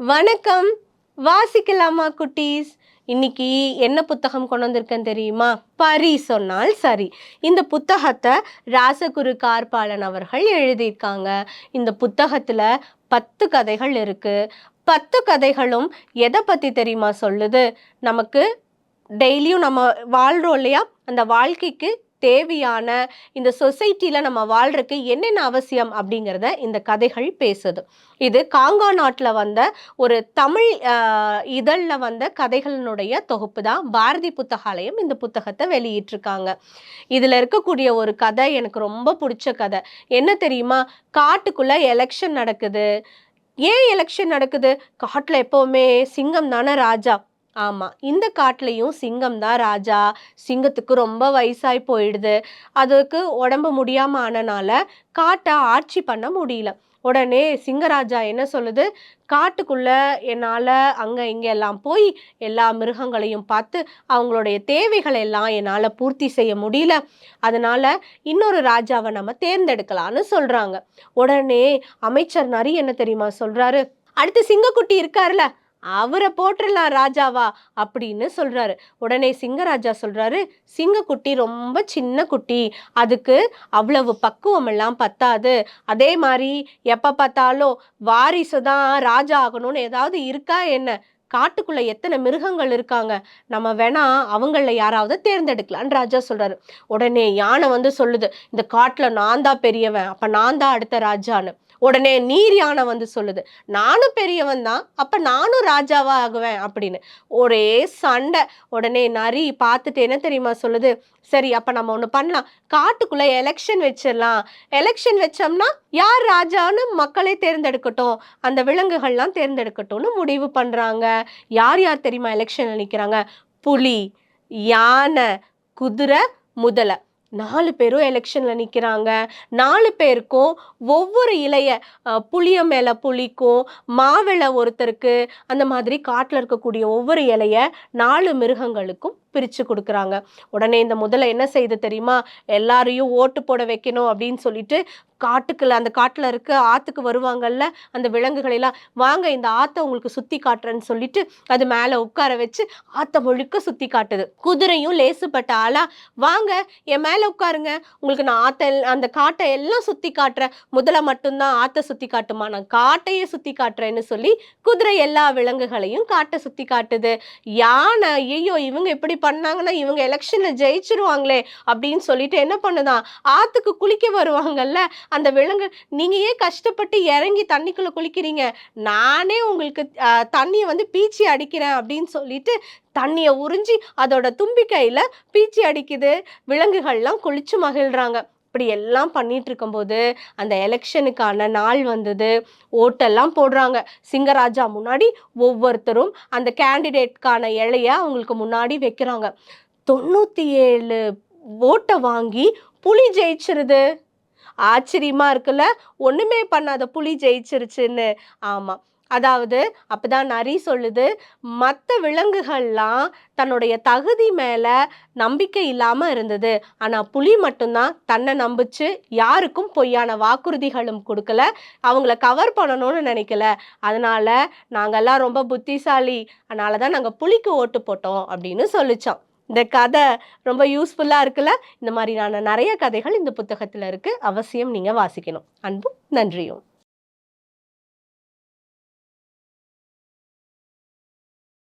வணக்கம். வாசிக்கலாமா குட்டீஸ்? இன்னைக்கு என்ன புத்தகம் கொண்டு வந்திருக்கேன் தெரியுமா? பரி சொன்னால் சரி. இந்த புத்தகத்தை ராசகுரு கார்பாலன் அவர்கள் எழுதியிருக்காங்க. இந்த புத்தகத்தில் பத்து கதைகள் இருக்குது பத்து கதைகளும் எதை பற்றி தெரியுமா சொல்லுது? நமக்கு டெய்லியும் நம்ம வாழ்கிறோம் இல்லையா? அந்த வாழ்க்கைக்கு தேவையான இந்த சொசைட்டியில் நம்ம வாழ்றதுக்கு என்னென்ன அவசியம் அப்படிங்கிறத இந்த கதைகள் பேசுது. இது காங்கா நாட்டில் வந்த ஒரு தமிழ் இதழில் வந்த கதைகளினுடைய தொகுப்பு தான் பாரதி புத்தகாலயம். இந்த புத்தகத்தை வெளியிட்டிருக்காங்க. இதில் இருக்கக்கூடிய ஒரு கதை எனக்கு ரொம்ப பிடிச்ச கதை. என்ன தெரியுமா? காட்டுக்குள்ளே எலெக்ஷன் நடக்குது. ஏன் எலெக்ஷன் நடக்குது? காட்டில் எப்போவுமே சிங்கம் தானே ராஜா. ஆமாம் இந்த காட்டிலையும் சிங்கம் தான் ராஜா. சிங்கத்துக்கு ரொம்ப வயசாகி போயிடுது. அதுக்கு உடம்பு முடியாமல் ஆனனால காட்டை ஆட்சி பண்ண முடியல. உடனே சிங்கராஜா என்ன சொல்லுது? காட்டுக்குள்ள என்னால் அங்கே இங்கே எல்லாம் போய் எல்லா மிருகங்களையும் பார்த்து அவங்களுடைய தேவைகளை எல்லாம் என்னால் பூர்த்தி செய்ய முடியல. அதனால் இன்னொரு ராஜாவை நம்ம தேர்ந்தெடுக்கலான்னு சொல்கிறாங்க உடனே அமைச்சர் நரி என்ன தெரியுமா சொல்கிறாரு அடுத்து சிங்கக்குட்டி இருக்கார்ல அவரை போட்டுடலாம் ராஜாவா அப்படின்னு சொல்கிறாரு உடனே சிங்கராஜா சொல்கிறாரு சிங்கக்குட்டி ரொம்ப சின்ன குட்டி. அதுக்கு அவ்வளவு பக்குவம் எல்லாம் பத்தாது. அதே மாதிரி எப்போ பார்த்தாலும் வாரிசு தான் ராஜா ஆகணும்னு ஏதாவது இருக்கா என்ன? காட்டுக்குள்ளே எத்தனை மிருகங்கள் இருக்காங்க? நம்ம வேணா அவங்கள யாராவது தேர்ந்தெடுக்கலான்னு ராஜா சொல்கிறாரு உடனே யானை வந்து சொல்லுது இந்த காட்டில் நான் தான் பெரியவன். அப்போ நான் தான் அடுத்த ராஜான்னு. உடனே நீர் யானை வந்து சொல்லுது. நானும் பெரியவன் தான் அப்போ நானும் ராஜாவா ஆகுவேன் அப்படின்னு. ஒரே சண்டை. உடனே நரி பார்த்துட்டு என்ன தெரியுமா சொல்லுது? சரி அப்போ நம்ம ஒன்று பண்ணலாம். காட்டுக்குள்ளே எலெக்ஷன் வச்சிடலாம். எலெக்ஷன் வச்சோம்னா யார் ராஜான்னு மக்களே தேர்ந்தெடுக்கட்டும். அந்த விலங்குகள்லாம் தேர்ந்தெடுக்கட்டும்னு முடிவு பண்ணுறாங்க யார் யார் தெரியுமா எலெக்ஷனில் நிற்கிறாங்க புலி யானை குதிரை முதலை. நாலு பேரும் எலெக்ஷனில் நிற்கிறாங்க நாலு பேருக்கும் ஒவ்வொரு இலைய புளிய மேலே புளிக்கும் மாவிளை ஒருத்தருக்கு அந்த மாதிரி காட்டில் இருக்கக்கூடிய ஒவ்வொரு இலைய நாலு மிருகங்களுக்கும் பிரித்து கொடுக்குறாங்க. உடனே இந்த முதல்ல என்ன செய்து தெரியுமா? எல்லாரையும் ஓட்டு போட வைக்கணும் அப்படின்னு சொல்லிட்டு காட்டுக்குள்ள அந்த காட்டில் இருக்க ஆற்றுக்கு வருவாங்கல்ல அந்த விலங்குகளெல்லாம் வாங்க இந்த ஆற்றை உங்களுக்கு சுற்றி காட்டுறேன்னு சொல்லிட்டு அது மேலே உட்கார வச்சு ஆற்றை முழுக்க சுற்றி காட்டுது. குதிரையும் லேசுப்பட்ட ஆளா வாங்க என் மேலே உட்காருங்க. உங்களுக்கு நான் ஆற்றை அந்த காட்டை எல்லாம் சுற்றி காட்டுறேன். முதல்ல மட்டும்தான் ஆற்றை சுற்றி காட்டுமா? நான் காட்டையே சுற்றி காட்டுறேன்னு சொல்லி குதிரை எல்லா விலங்குகளையும் காட்டை சுற்றி காட்டுது. யானை ஐயோ இவங்க எப்படி பண்ணாங்கன்னா இவங்க எலெக்ஷனில் ஜெயிச்சிருவாங்களே அப்படின்னு சொல்லிட்டு என்ன பண்ணுதான்? ஆற்றுக்கு குளிக்க வருவாங்கல்ல அந்த விலங்கு நீங்கள் ஏன் கஷ்டப்பட்டு இறங்கி தண்ணிக்குள்ளே குளிக்கிறீங்க? நானே உங்களுக்கு தண்ணியை வந்து பீச்சி அடிக்கிறேன் அப்படின்னு சொல்லிட்டு தண்ணியை உறிஞ்சி அதோட தும்பிக்கையில் பீச்சி அடிக்குது. விலங்குகள்லாம் குளிச்சு மகிழ்கிறாங்க இப்படி எல்லாம் பண்ணிட்டு இருக்கும்போது அந்த எலெக்ஷனுக்கான நாள் வந்தது. ஓட்டெல்லாம் போடுறாங்க. சிங்கராஜா முன்னாடி ஒவ்வொருத்தரும் அந்த கேண்டிடேட்கான இலைய அவங்களுக்கு முன்னாடி வைக்கிறாங்க. தொண்ணூற்றி ஏழு ஓட்டை வாங்கி புலி ஜெயிச்சிருது. ஆச்சரியமாக இருக்குல்ல? ஒன்றுமே பண்ணாத புலி ஜெயிச்சிருச்சுன்னு. ஆமாம் அதாவது அப்போதான் நரி சொல்லுது மற்ற விலங்குகள்லாம் தன்னுடைய தகுதி மேலே நம்பிக்கை இல்லாமல் இருந்தது. ஆனால் புலி மட்டும்தான் தன்னை நம்பிச்சு யாருக்கும் பொய்யான வாக்குறுதிகளும் கொடுக்கல. அவங்கள கவர் பண்ணணும்னு நினைக்கல. அதனால் நாங்கள்லாம் ரொம்ப புத்திசாலி. அதனால தான் நாங்கள் புலிக்கு ஓட்டு போட்டோம் அப்படின்னு சொல்லிச்சோம். இந்த கதை ரொம்ப யூஸ்ஃபுல்லாக இருக்குல்ல? இந்த மாதிரியான நிறைய கதைகள் இந்த புத்தகத்தில் இருக்குது அவசியம் நீங்கள் வாசிக்கணும். அன்பும் நன்றியும்.